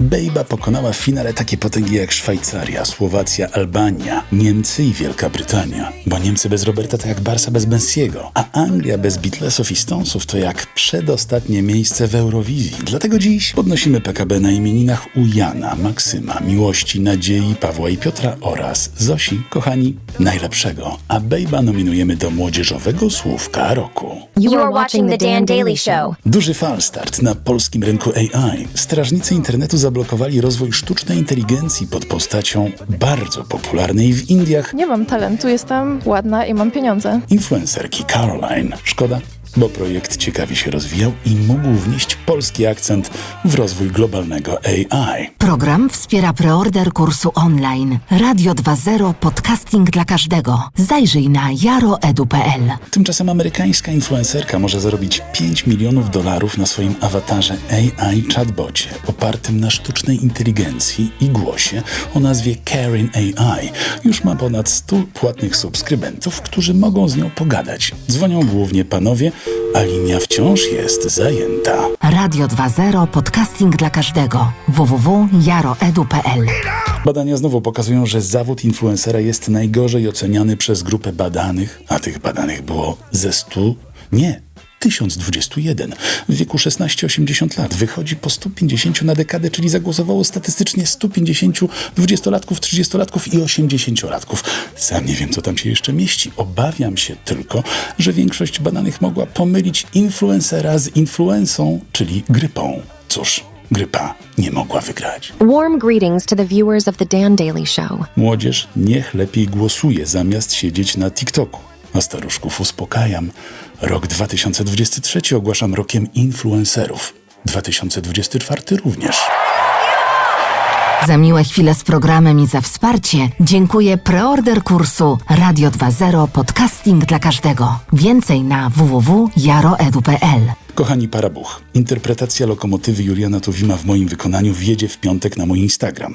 Bejba pokonała w finale takie potęgi jak Szwajcaria, Słowacja, Albania, Niemcy i Wielka Brytania. Bo Niemcy bez Roberta to jak Barsa bez Bensiego, a Anglia bez Beatlesów i Stonesów to jak przedostatnie miejsce w Eurowizji. Dlatego dziś podnosimy PKB na imieninach u Jana, Maksyma, Miłości, Nadziei, Pawła i Piotra oraz Zosi, kochani, najlepszego. A Bejba nominujemy do młodzieżowego słówka roku. You are watching The Dan Daily Show. Duży falstart na polskim rynku AI. Strażnicy internetu zablokowali rozwój sztucznej inteligencji pod postacią bardzo popularnej w Indiach Nie mam talentu, jestem ładna i mam pieniądze. influencerki Caroline. Szkoda, bo projekt ciekawie się rozwijał i mógł wnieść polski akcent w rozwój globalnego AI. Program wspiera preorder kursu online. Radio 2.0 podcasting dla każdego. Zajrzyj na jaroedu.pl. Tymczasem amerykańska influencerka może zarobić 5 milionów dolarów na swoim awatarze AI chatbocie opartym na sztucznej inteligencji i głosie o nazwie Karen AI. Już ma ponad 100 płatnych subskrybentów, którzy mogą z nią pogadać. Dzwonią głównie panowie, a linia wciąż jest zajęta. Radio 2.0 podcasting dla każdego. www.jaroedu.pl. Badania znowu pokazują, że zawód influencera jest najgorzej oceniany przez grupę badanych, a tych badanych było ze 100, nie, 1021. W wieku 16-80 lat wychodzi po 150 na dekadę, czyli zagłosowało statystycznie 150 dwudziestolatków, 30-latków i 80-latków. Sam nie wiem, co tam się jeszcze mieści. Obawiam się tylko, że większość badanych mogła pomylić influencera z influencą, czyli grypą. Cóż, grypa nie mogła wygrać. Warm greetings to the viewers of The Dan Daily Show. Młodzież niech lepiej głosuje zamiast siedzieć na TikToku. A staruszków uspokajam. Rok 2023 ogłaszam rokiem influencerów. 2024 również. Za miłe chwile z programem i za wsparcie dziękuję preorder kursu Radio 2.0 podcasting dla każdego. Więcej na www.jaroedu.pl. Kochani Parabuch, interpretacja lokomotywy Juliana Tuwima w moim wykonaniu wjedzie w piątek na mój Instagram.